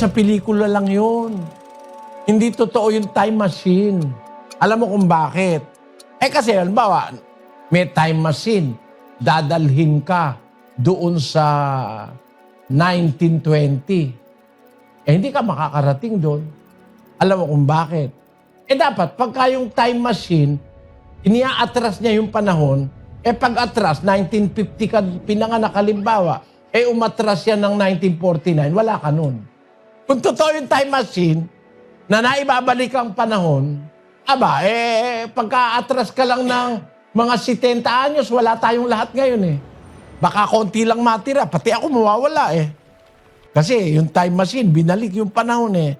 Sa pelikula lang yun. Hindi totoo yung time machine. Alam mo kung bakit? Eh kasi, halimbawa, may time machine. Dadalhin ka doon sa 1920. Eh, hindi ka makakarating doon. Alam mo kung bakit? Eh dapat, pagka yung time machine, iniaatras niya yung panahon, eh pag atras, 1950 ka pinanganak halimbawa, eh umatras yan ng 1949, wala ka nun. Kung totoo yung time machine, na naibabalik ang panahon, aba, eh, pagka-atras ka lang ng mga 70 anyos, wala tayong lahat ngayon eh. Baka konti lang matira, pati ako mawawala eh. Kasi yung time machine, binalik yung panahon eh.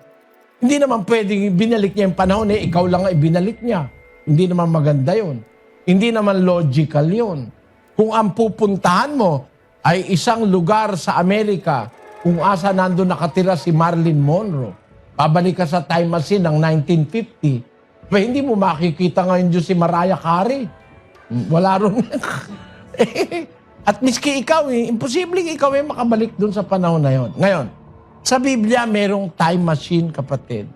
Hindi naman pwedeng binalik niya yung panahon eh, ikaw lang ay binalik niya. Hindi naman maganda yon. Hindi naman logical yon. Kung ang pupuntahan mo ay isang lugar sa Amerika kung asa nando nakatira si Marilyn Monroe, babalik ka sa time machine ng 1950, ba hindi mo makikita ngayon dyan si Mariah Carey. Wala ron. At miski ikaw, eh, imposibleng ikaw eh makabalik dun sa panahon na yon. Ngayon, sa Biblia, merong time machine, kapatid.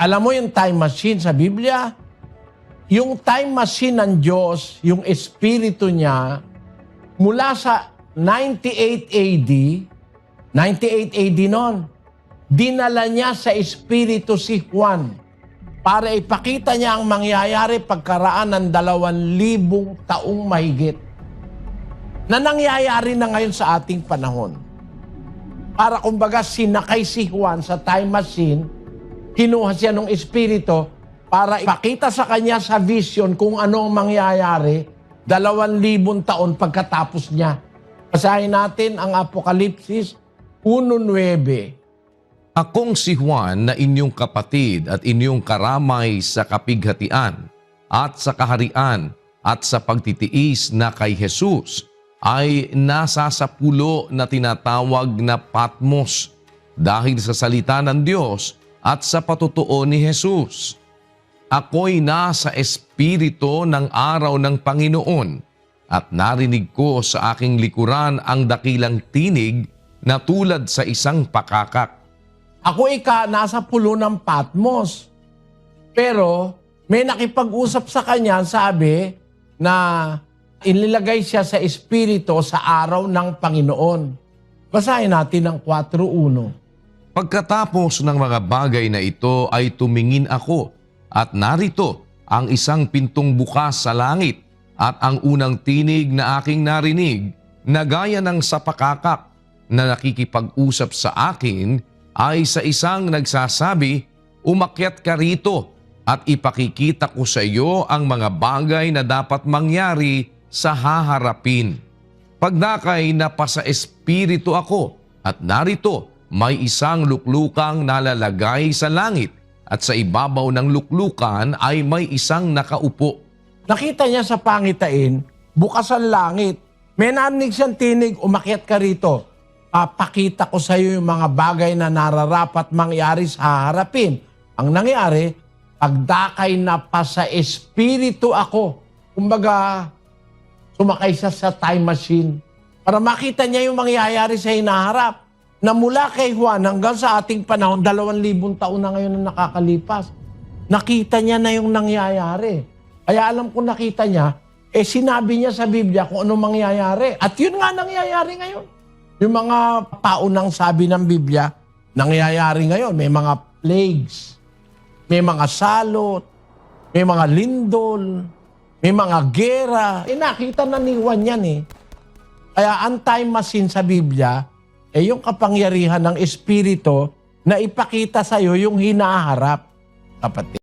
Alam mo yung time machine sa Biblia? Yung time machine ng Diyos, yung espiritu niya, mula sa 98 AD, 98 AD noon, dinala niya sa espiritu si Juan para ipakita niya ang mangyayari pagkaraan ng dalawang libong taong mahigit na nangyayari na ngayon sa ating panahon para kumbaga sinakay si Juan sa time machine, kinuha siya ng Espiritu para ipakita sa kanya sa vision kung ano ang mangyayari dalawang libong taon pagkatapos niya. Basahin natin ang Apokalipsis 1.9. Akong si Juan na inyong kapatid at inyong karamay sa kapighatian at sa kaharian at sa pagtitiis na kay Jesus ay nasa sa pulo na tinatawag na Patmos dahil sa salita ng Diyos at sa patutuo ni Jesus. Ako'y nasa espiritu ng araw ng Panginoon at narinig ko sa aking likuran ang dakilang tinig na tulad sa isang pakakak. Ako ika nasa pulo ng Patmos. Pero may nakipag-usap sa kanya, sabi na inilagay siya sa espiritu sa araw ng Panginoon. Basahin natin ang 4.1. Pagkatapos ng mga bagay na ito ay tumingin ako at narito ang isang pintong bukas sa langit at ang unang tinig na aking narinig na gaya ng sapakakak na nakikipag-usap sa akin ay sa isang nagsasabi, Umakyat ka rito at ipakikita ko sa iyo ang mga bagay na dapat mangyari sa haharapin. Pagdakay napasa espiritu ako at narito may isang luklukang nalalagay sa langit at sa ibabaw ng luklukan ay may isang nakaupo. Nakita niya sa pangitain, bukas ang langit. May narinig siyang tinig, umakyat ka rito. Papakita ko sa iyo yung mga bagay na nararapat mangyari sa harapin. Ang nangyari, pagdakay na pa sa espiritu ako. Kumbaga, sumakay siya sa time machine para makita niya yung mangyayari sa hinaharap. Na mula kay Juan hanggang sa ating panahon, dalawang libong taon na ngayon na nakakalipas. Nakita niya na yung nangyayari. Kaya alam ko nakita niya, eh sinabi niya sa Biblia kung ano mangyayari. At yun nga nangyayari ngayon. Yung mga paunang sabi ng Biblia, nangyayari ngayon. May mga plagues, may mga salot, may mga lindol, may mga gera. Eh nakita na ni Juan yan eh. Kaya ang time machine sa Biblia, eh yung kapangyarihan ng Espiritu na ipakita sa iyo yung hinaharap, kapatid.